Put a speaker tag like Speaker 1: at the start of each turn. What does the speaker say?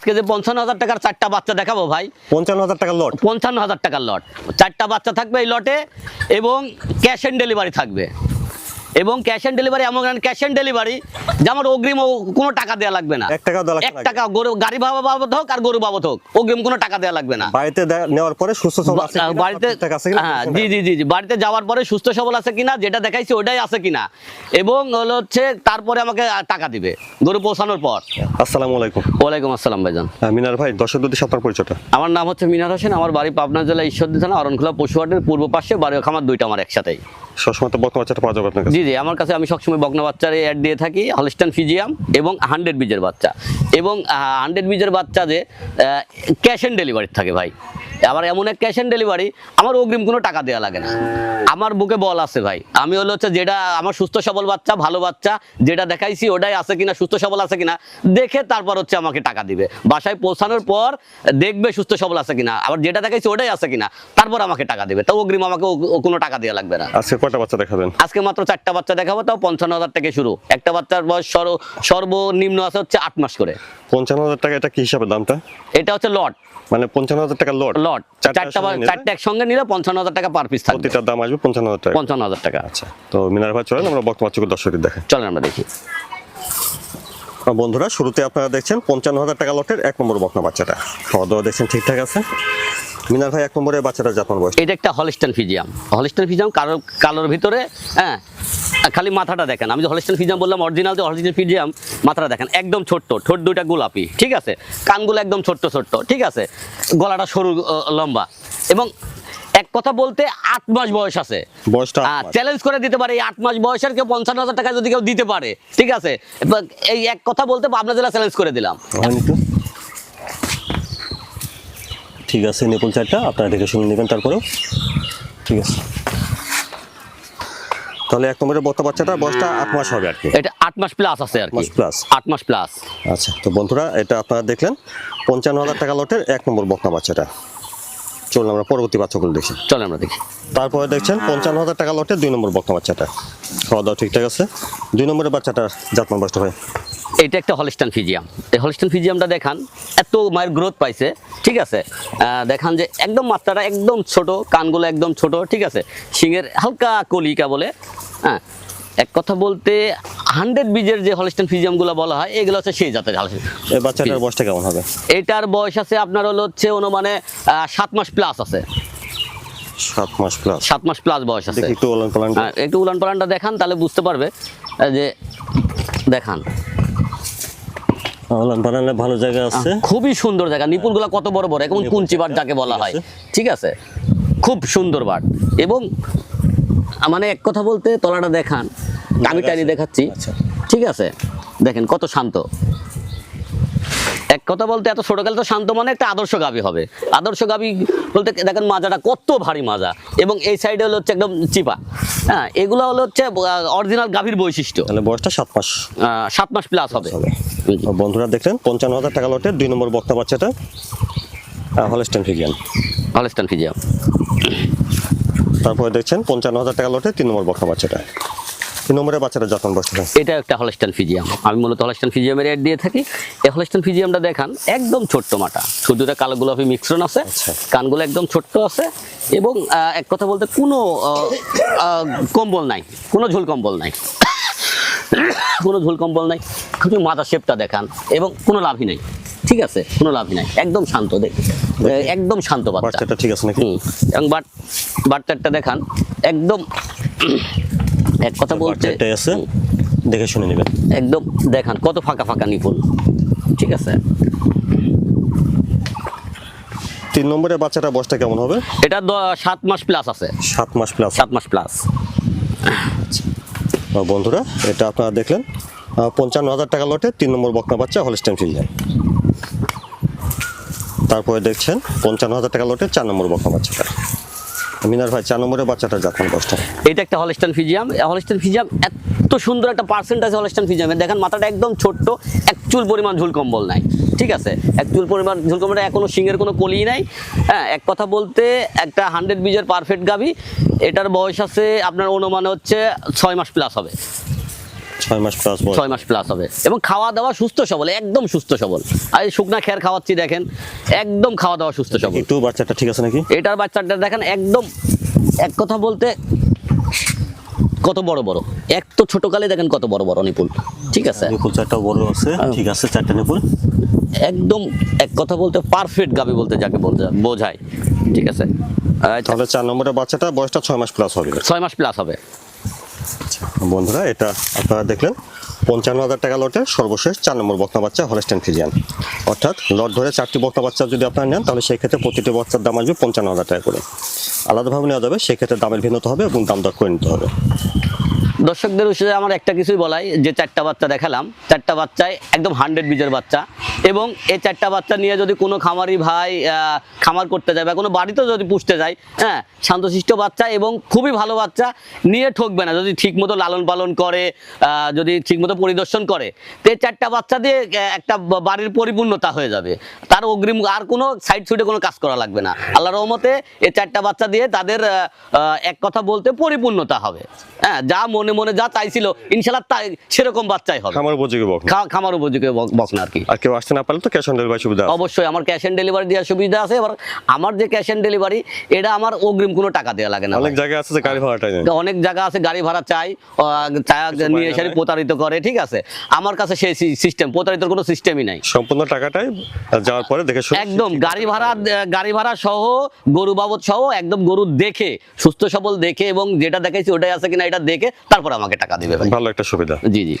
Speaker 1: আজকে যে পঞ্চান্ন হাজার টাকার চারটা বাচ্চা দেখাবো ভাই।
Speaker 2: পঞ্চান্ন হাজার টাকার লট।
Speaker 1: পঞ্চান্ন হাজার টাকার লট। চারটা বাচ্চা থাকবে এই লটে এবং ক্যাশ অন ডেলিভারি থাকবে। এবং ক্যাশ অন ডেলিভারি এমন ক্যাশ অন ডেলিভারি যেমন অগ্রিম কোনো টাকা দেওয়া লাগবে না।
Speaker 2: এক দেওয়া
Speaker 1: এক টাকা গরু গাড়ি ভাড়া বাবদ হোক আর গরু বাবদ হোক অগ্রিম কোনো টাকা দেওয়া লাগবে না।
Speaker 2: বাড়িতে নেওয়ার পরে সুস্থ সবল আছে
Speaker 1: বাড়িতে হ্যাঁ জি জি জি জি বাড়িতে যাওয়ার পরে সুস্থ সবল আছে কিনা যেটা দেখাইছি ওটাই আছে কিনা। এবং হলো হচ্ছে তারপরে আমাকে টাকা দিবে গরু পৌঁছানোর পর।
Speaker 2: আসসালামু আলাইকুম।
Speaker 1: ওয়ালাইকুম আসসালাম ভাইজান।
Speaker 2: মিনার ভাই দর্শক দুটি আপনার পরিচয়টা।
Speaker 1: আমার নাম হচ্ছে মিনার হোসেন আমার বাড়ি পাবনা জেলা ঈশ্বরদী থানা অরণখোলা পশুহাটের পূর্ব পাশে বাড়ি খামার দুইটা আমার একসাথেই।
Speaker 2: সবসময় তো বকনা পাওয়া যাবে আপনার কাছে?
Speaker 1: জি জি, আমার কাছে আমি সবসময় বকনা বাচ্চার অ্যাড দিয়ে থাকি হলস্টান ফিজিয়াম এবং হান্ড্রেড বীজের বাচ্চা। এবং হান্ড্রেড বীজের বাচ্চাদের ক্যাশ অন ডেলিভারি থাকে ভাই। আবার এমন এক ক্যাশ অন ডেলিভারি আমার অগ্রিম কোনো টাকা দেওয়া লাগে না। আমার বুকে বল আছে ভাই। আমি হলো হচ্ছে যেটা আমার সুস্থ সবল বাচ্চা ভালো বাচ্চা যেটা দেখাইছি ওটাই আছে কিনা সুস্থ সবল আছে কিনা দেখে তারপর হচ্ছে আমাকে টাকা দিবে। বাসায় পৌঁছানোর পর দেখবে সুস্থ সবল আছে কিনা। আবার যেটা দেখাইছি ওটাই আছে কিনা তারপর আমাকে টাকা দিবে। তাও অগ্রিম আমাকে কোনো টাকা দেওয়া লাগবে না।
Speaker 2: আজকে কয়টা বাচ্চা দেখাবেন?
Speaker 1: আজকে মাত্র চারটা বাচ্চা দেখাবো তাও পঞ্চান্ন হাজার থেকে শুরু। একটা বাচ্চার বয়স সর্ব- সর্বনিম্ন আছে হচ্ছে আট মাস করে।
Speaker 2: পঞ্চান্ন হাজার টাকা এটা কি হিসাবে দামটা?
Speaker 1: এটা হচ্ছে লট
Speaker 2: মানে পঞ্চান্ন হাজার টাকা লট
Speaker 1: লট চারটা? চারটা একসঙ্গে নিলে পঞ্চান্ন হাজার টাকা পার পিস থাকবে।
Speaker 2: প্রতিটার দাম আসবে পঞ্চান্ন হাজার টাকা।
Speaker 1: পঞ্চান্ন হাজার টাকা।
Speaker 2: আচ্ছা তো মিনার ভাই চলেন আমরা বর্তমান বাচ্চাকে দর্শকের দেখেন
Speaker 1: চলেন আমরা দেখি।
Speaker 2: বন্ধুরা শুরুতে আপনারা দেখছেন পঞ্চান্ন হাজার টাকা লটের এক নম্বর বকনা বাচ্চাটা। খাওয়া দাওয়া দেখছেন ঠিকঠাক আছে? মিনার ভাই এক নম্বরের বাচ্চাটা জাতমান বয়স।
Speaker 1: এটা একটা হলিস্টান ফিজিয়াম। হলিস্টান ফিজিয়াম কালো কালোর ভিতরে হ্যাঁ খালি মাথাটা দেখেন। আমি যে হলিস্টান ফিজিয়াম বললাম অরিজিনাল যে হলিস্টান ফিজিয়াম মাথাটা দেখেন। একদম ছোট্ট ঠোঁট দুইটা গোলাপি ঠিক আছে? কানগুলো একদম ছোট্ট ছোট্ট ঠিক আছে? গলাটা সরু লম্বা। এবং এক কথা বলতে আট মাস বয়স আছে।
Speaker 2: বয়সটা
Speaker 1: চ্যালেঞ্জ করে দিতে পারে এই আট মাস বয়সের কেউ পঞ্চান্ন হাজার টাকা যদি কেউ দিতে পারে ঠিক আছে? এই এক কথা বলতে পাবনা জেলা চ্যালেঞ্জ করে দিলাম।
Speaker 2: ঠিক আছে নিপুল চারটা আপনারা দেখে শুনে নেবেন তারপরেও। ঠিক আছে। তাহলে এক নম্বরের বর্তা বাচ্চাটা বয়সটা আট মাস হবে আর কি।
Speaker 1: এটা আট মাস প্লাস আছে আর কি।
Speaker 2: plus।
Speaker 1: আট মাস প্লাস
Speaker 2: আচ্ছা তো বন্ধুরা এটা আপনারা দেখলেন পঞ্চান্ন হাজার টাকা লটের এক নম্বর বর্তা বাচ্চাটা। চলুন আমরা পরবর্তী বাচ্চাগুলো দেখি।
Speaker 1: চলে আমরা দেখি।
Speaker 2: তারপরে দেখছেন পঞ্চান্ন হাজার টাকা লটের দুই নম্বর বক্তা বাচ্চাটা। খাওয়া দাওয়া ঠিকঠাক আছে। দুই নম্বরের বাচ্চাটার জাতমান বয়সটা হয়।
Speaker 1: এটা একটা হলিস্টান ফিজিয়াম। এই হলিস্টান ফিজিয়ামটা দেখান এত মায়ের গ্রোথ পাইছে ঠিক আছে? দেখান যে একদম মাত্রাটা একদম ছোট কানগুলো একদম ছোট ঠিক আছে? শিঙের হালকা কলিকা বলে হ্যাঁ? এক কথা বলতে হান্ড্রেড বীজের যে হলিস্টান ফিজিয়ামগুলো বলা হয় এগুলো হচ্ছে সেই জাতের
Speaker 2: এই বাচ্চাটার বয়সটা কেমন হবে?
Speaker 1: এটার বয়স আছে আপনার হলো হচ্ছে অনুমানে সাত মাস প্লাস আছে।
Speaker 2: সাত মাস প্লাস
Speaker 1: সাত মাস প্লাস বয়স আছে।
Speaker 2: একটু পালান
Speaker 1: হ্যাঁ, একটু উলান পালানটা দেখান তাহলে বুঝতে পারবে যে দেখান।
Speaker 2: পালানের ভালো জায়গা আছে।
Speaker 1: খুবই সুন্দর জায়গা। নিপুলগুলো কত বড় বড়? এখন কুঞ্চি বাট যাকে বলা হয়। ঠিক আছে? খুব সুন্দর বাট। এবং মানে এক কথা বলতে তলাটা দেখান। আমি টানি দেখাচ্ছি।
Speaker 2: আচ্ছা।
Speaker 1: ঠিক আছে? দেখেন কত শান্ত। এক কথা বলতে এত ছোটকালে তো শান্ত মানে একটা আদর্শ গাবি হবে। আদর্শ গাবি বলতে দেখেন মাজাটা কত ভারী মাজা। এবং এই সাইডে হলো হচ্ছে একদম চিপা। হ্যাঁ এগুলো হলো হচ্ছে অরিজিনাল গাভীর বৈশিষ্ট্য।
Speaker 2: বয়সটা সাত মাস।
Speaker 1: সাত মাস প্লাস হবে।
Speaker 2: বন্ধুরা দেখলেন পঞ্চান্ন হাজার টাকা লটের দুই নম্বর বক্তা বাচ্চাটা হলস্টেন ফিজিয়ান
Speaker 1: হলস্টান ফিজিয়াম
Speaker 2: তারপরে দেখছেন পঞ্চান্ন হাজার টাকা লটের তিন নম্বর বক্তা বাচ্চাটা তিন নম্বরের বাচ্চাটা যত্ন বসতে
Speaker 1: এটা একটা হলস্টান ফিজিয়াম আমি মূলত হলস্টান ফিজিয়ামের অ্যাড দিয়ে থাকি। এই হলস্টান ফিজিয়ামটা দেখান একদম ছোট্ট মাটা। শুধুটা কালো গোলাপি মিশ্রণ আছে
Speaker 2: আচ্ছা।
Speaker 1: কানগুলো একদম ছোট্ট আছে এবং এক কথা বলতে কোনো কম্বল নাই কোনো ঝুল কম্বল নাই। কোনো ঝুল কম্বল নাই। শুধু মাথা শেপটা দেখান এবং কোনো লাভই নেই। ঠিক আছে? কোনো লাভই নাই। একদম শান্ত দেখ। একদম শান্ত বাচ্চা।
Speaker 2: বাচ্চাটা ঠিক আছে নাকি?
Speaker 1: এবং বাট বাটটারটা দেখান। একদম এক কথা বলতে
Speaker 2: আছে। দেখে শুনে নেবেন।
Speaker 1: একদম দেখান কত ফাঁকা ফাঁকা নিপুণ। ঠিক আছে?
Speaker 2: তিন নম্বরের বাচ্চাটা বয়সটা কেমন হবে?
Speaker 1: এটা সাত মাস প্লাস আছে।
Speaker 2: সাত মাস প্লাস
Speaker 1: সাত মাস প্লাস
Speaker 2: বন্ধুরা এটা আপনারা দেখলেন। পঞ্চান্ন হাজার টাকা লটে তিন নম্বর বকনা বাচ্চা হলস্টেন ফিজিয়ান তারপরে দেখছেন পঞ্চান্ন হাজার টাকা লটে চার নম্বর বকনা বাচ্চাটা। মিনার ভাই, চার নম্বরের বাচ্চাটা যত্ন বয়সটা
Speaker 1: এটা একটা হলস্টান ফিজিয়াম। হলস্টান ফিজিয়াম এত সুন্দর একটা পার্সেন্টেজ হলস্টান ফিজিয়ামের দেখেন, মাথাটা একদম ছোট্ট এক চুল পরিমাণ ঝুল কম্বল নাই। ঠিক আছে? এক চুল পরিমাণ ঝুল কম্বল এখনও সিংয়ের কোনো কলি নাই। হ্যাঁ এক কথা বলতে, একটা হান্ড্রেড বীজের পারফেক্ট গাবি এটার বয়স আছে, আপনার অনুমান হচ্ছে ছয় মাস প্লাস হবে।
Speaker 2: ছয় মাস প্লাস
Speaker 1: ছয় মাস প্লাস হবে। এবং খাওয়া দাওয়া সুস্থ সবল একদম সুস্থ সবল। আর এই শুকনা খেয়ার খাওয়াচ্ছি দেখেন একদম খাওয়া দাওয়া সুস্থ সবল।
Speaker 2: একটু বাচ্চাটা ঠিক আছে নাকি?
Speaker 1: এটার বাচ্চাটা দেখেন একদম এক কথা বলতে কত বড় বড়। এক তো ছোটকালে দেখেন কত বড় বড় নিপুল ঠিক আছে?
Speaker 2: নিপুল চারটা বড় আছে। ঠিক আছে চারটা নিপুল
Speaker 1: একদম এক কথা বলতে পারফেক্ট গাবি বলতে যাকে বলতে বোঝায়। ঠিক আছে?
Speaker 2: তাহলে চার নম্বরের বাচ্চাটা বয়সটা ছয় মাস প্লাস হবে।
Speaker 1: ছয় মাস প্লাস হবে।
Speaker 2: বন্ধুরা, এটা আপনারা দেখলেন, পঞ্চান্ন হাজার টাকা লটে সর্বশেষ চার নম্বর বকনা বাচ্চা হলস্টেন ফিজিয়ান অর্থাৎ লট ধরে চারটি বকনা বাচ্চা যদি আপনারা নেন, তাহলে সেই ক্ষেত্রে প্রতিটি বাচ্চার দাম আসবে পঞ্চান্ন হাজার টাকা করে। আলাদাভাবে নেওয়া যাবে, সেক্ষেত্রে দামের ভিন্নতা হবে এবং দাম দর করে নিতে হবে।
Speaker 1: দর্শকদের উদ্দেশ্যে আমার একটা কিছুই বলাই, যে চারটা বাচ্চা দেখালাম, চারটা বাচ্চায় একদম হান্ড্রেড বীজের বাচ্চা। এবং এই চারটা বাচ্চা নিয়ে যদি কোনো খামারি ভাই খামার করতে যায় বা কোনো বাড়িতেও যদি পুষতে যায় হ্যাঁ শান্তশিষ্ট বাচ্চা এবং খুবই ভালো বাচ্চা নিয়ে ঠকবে না, যদি ঠিকমতো লালন পালন করে যদি ঠিকমতো পরিদর্শন করে, তো এই চারটা বাচ্চা দিয়ে একটা বাড়ির পরিপূর্ণতা হয়ে যাবে। তার অগ্রিম আর কোনো সাইড সুইডে কোনো কাজ করা লাগবে না। আল্লাহ রহমতে এই চারটা বাচ্চা দিয়ে তাদের এক কথা বলতে পরিপূর্ণতা হবে। হ্যাঁ যা মনে মনে মনে যা চাইছিল ইনশাল্লাহ তাই সেরকম বাচ্চাই হবে।
Speaker 2: খামার উপযোগী
Speaker 1: খামার উপযোগী বক- বকনা আর কি।
Speaker 2: আর কেউ আসতে না পারলে তো ক্যাশ অন ডেলিভারি সুবিধা
Speaker 1: অবশ্যই আমার ক্যাশ অন ডেলিভারি দেওয়ার সুবিধা আছে এবার আমার যে ক্যাশ অন ডেলিভারি এটা আমার অগ্রিম কোনো টাকা দেওয়া লাগে না
Speaker 2: অনেক জায়গা আছে যে গাড়ি ভাড়াটাই নেই
Speaker 1: অনেক জায়গা আছে গাড়ি ভাড়া চাই নিয়ে এসে প্রতারিত করে ঠিক আছে? আমার কাছে সেই সিস্টেম প্রতারিত কোনো সিস্টেমই নাই।
Speaker 2: সম্পূর্ণ টাকাটাই যাওয়ার পরে দেখে
Speaker 1: একদম গাড়ি ভাড়া গাড়ি ভাড়া সহ গরু বাবদ সহ একদম গরু দেখে সুস্থ সবল দেখে এবং যেটা দেখাইছি ওটাই আছে কিনা এটা দেখে তারপর আমাকে টাকা দিবে
Speaker 2: ভালো একটা সুবিধা।
Speaker 1: জি জি।